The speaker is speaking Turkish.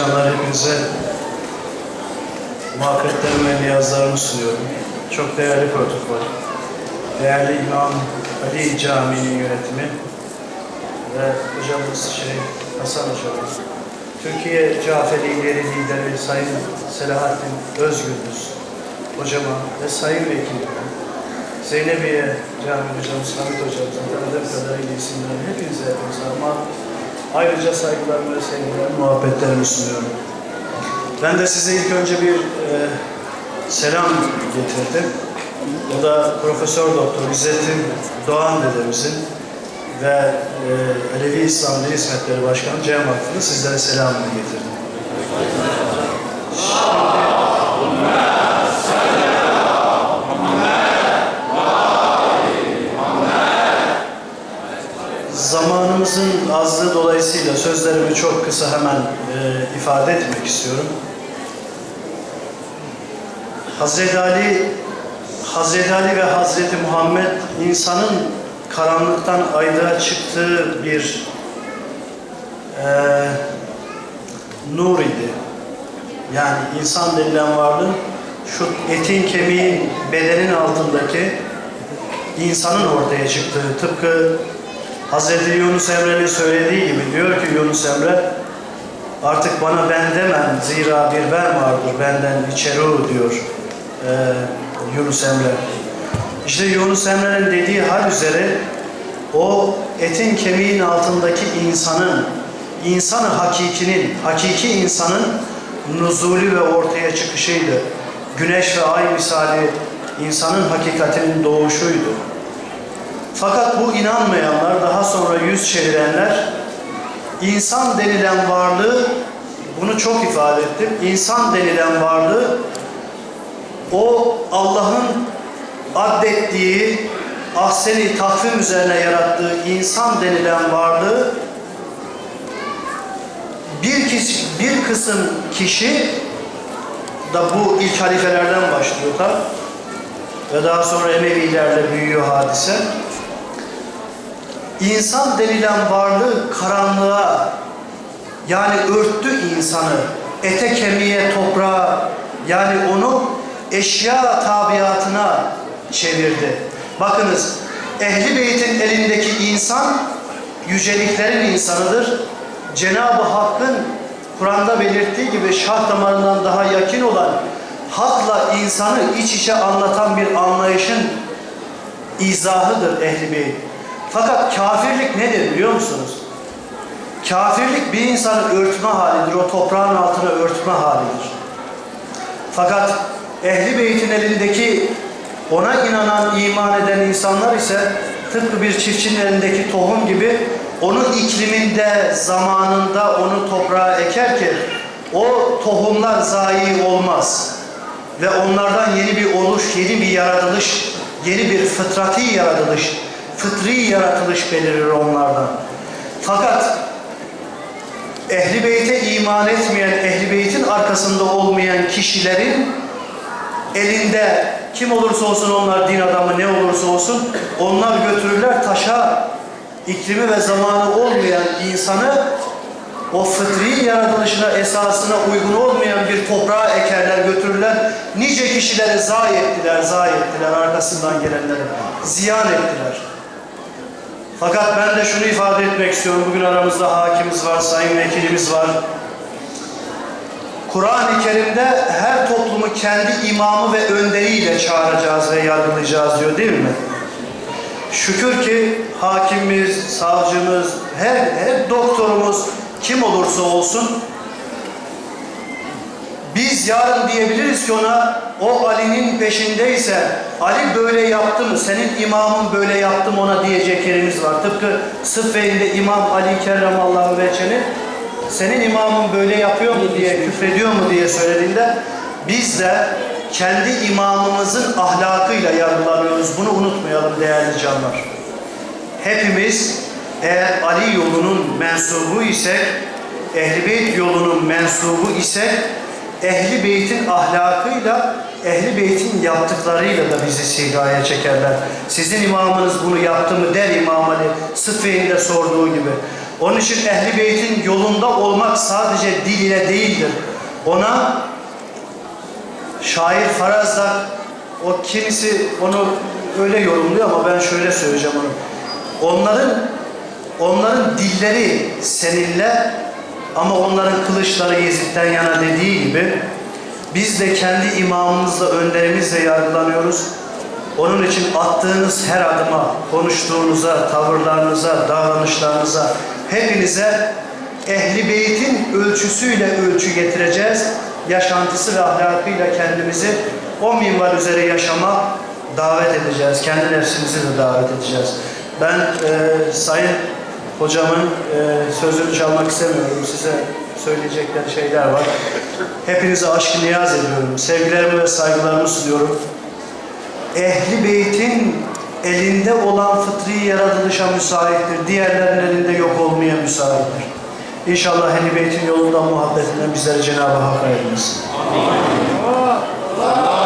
canlar hepinize. Muhabbetlerimi ve niyazlarımı sunuyorum. Çok değerli protokol, değerli İmam Ali Camii'nin yönetimi ve hocamız şey Hasan hocamız, Türkiye Caferileri lideri Sayın Selahattin Özgürdüz hocama ve Sayın Vekilime, Zeynebiye Cami hocamız, Hamit hocamızın tanıdığım kadarıyla isimlerini hepinize hepinize ama ayrıca saygılarımı sevgilerimi, muhabbetlerimi sunuyorum. Ben de size ilk önce bir e, selam getirdim. O da Profesör Doktor İzzettin Doğan dedemizin ve e, Alevi İslam Hizmetleri Başkanı Cem Vakfı'nın sizlere selamını getirdim. Zamanımızın azlığı dolayısıyla sözlerimi çok kısa hemen e, ifade etmek istiyorum. Hazreti Ali, Hazreti Ali ve Hazreti Muhammed insanın karanlıktan aydınlığa çıktığı bir e, nur idi. Yani insan denilen varlığın şu etin kemiğin bedenin altındaki insanın ortaya çıktığı tıpkı Hazreti Yunus Emre'nin söylediği gibi diyor ki Yunus Emre artık bana ben demem zira bir ben vardır benden içeri diyor e, Yunus Emre. İşte Yunus Emre'nin dediği hal üzere o etin kemiğin altındaki insanın, insanı hakikinin, hakiki insanın nuzulü ve ortaya çıkışıydı. Güneş ve ay misali insanın hakikatinin doğuşuydu. Fakat bu inanmayanlar, daha sonra yüz çevirenler, insan denilen varlığı, bunu çok ifade ettim, insan denilen varlığı, o Allah'ın addettiği, ahseni takvim üzerine yarattığı insan denilen varlığı, bir, kişi, bir kısım kişi, da bu ilk halifelerden başlıyor tabi, ve daha sonra Emevilerle büyüyor hadise. İnsan denilen varlığı karanlığa yani örttü insanı ete kemiğe toprağa yani onu eşya tabiatına çevirdi. Bakınız Ehli Beyt'in elindeki insan yüceliklerin insanıdır. Cenab-ı Hakk'ın Kur'an'da belirttiği gibi şah damarından daha yakın olan hakla insanı iç içe anlatan bir anlayışın izahıdır Ehli Beyt. Fakat kafirlik nedir biliyor musunuz? Kafirlik bir insanı örtme halidir. O toprağın altına örtme halidir. Fakat Ehli Beyt'in elindeki ona inanan, iman eden insanlar ise tıpkı bir çiftçinin elindeki tohum gibi onun ikliminde, zamanında onu toprağa eker ki o tohumlar zayi olmaz. Ve onlardan yeni bir oluş, yeni bir yaratılış, yeni bir fıtrati yaratılış, fıtri yaratılış belirir onlardan. Fakat Ehli Beyt'e iman etmeyen, Ehli Beyt'in arkasında olmayan kişilerin elinde kim olursa olsun onlar din adamı ne olursa olsun onlar götürürler taşa iklimi ve zamanı olmayan insanı o fıtri yaratılışına esasına uygun olmayan bir toprağa ekerler götürürler. Nice kişileri zayi ettiler, zayi ettiler arkasından gelenleri. Ziyan ettiler. Fakat ben de şunu ifade etmek istiyorum. Bugün aramızda hakimiz var, sayın vekilimiz var. Kur'an-ı Kerim'de her toplumu kendi imamı ve önderiyle çağıracağız ve yargılayacağız diyor değil mi? Şükür ki hakimimiz, savcımız, her, her doktorumuz kim olursa olsun biz yarın diyebiliriz ki ona o Ali'nin peşindeyse Ali böyle yaptı mı? Senin imamın böyle yaptı mı ona diyecek yerimiz var. Tıpkı Sıffeyn'de İmam Ali Kerramallahu Veçen'i senin imamın böyle yapıyor mu diye küfrediyor mu diye söylediğinde biz de kendi imamımızın ahlakıyla yargılanıyoruz. Bunu unutmayalım değerli canlar. Hepimiz eğer Ali yolunun mensubu isek, Ehl-i Beyt yolunun mensubu isek, Ehli Beyt'in ahlakıyla, Ehli Beyt'in yaptıklarıyla da bizi sigaya çekerler. Sizin imamınız bunu yaptı mı der İmam Ali Sıffe'nin de sorduğu gibi. Onun için Ehli Beyt'in yolunda olmak sadece dil ile değildir. Ona şair Faraz da o kimisi onu öyle yorumluyor ama ben şöyle söyleyeceğim onu. Onların onların dilleri seninle ama onların kılıçları Yezid'den yana dediği gibi biz de kendi imamımızla, önderimizle yargılanıyoruz. Onun için attığınız her adıma, konuştuğunuza, tavırlarınıza, davranışlarınıza, hepinize Ehli Beyt'in ölçüsüyle ölçü getireceğiz. Yaşantısı ve ahlakıyla kendimizi o minval üzere yaşama davet edeceğiz. Kendi nefsimizi de davet edeceğiz. Ben e, Sayın Hocamın e, sözünü çalmak istemiyorum. Size söyleyecekleri şeyler var. Hepinize aşkı niyaz ediyorum. Sevgilerimi ve saygılarımı sunuyorum. Ehli Beyt'in elinde olan fıtri yaratılışa müsaittir. Diğerlerinin elinde yok olmaya müsaittir. İnşallah Ehli Beyt'in yolunda muhabbetinden bizleri Cenab-ı Hak ayırmasın. Allah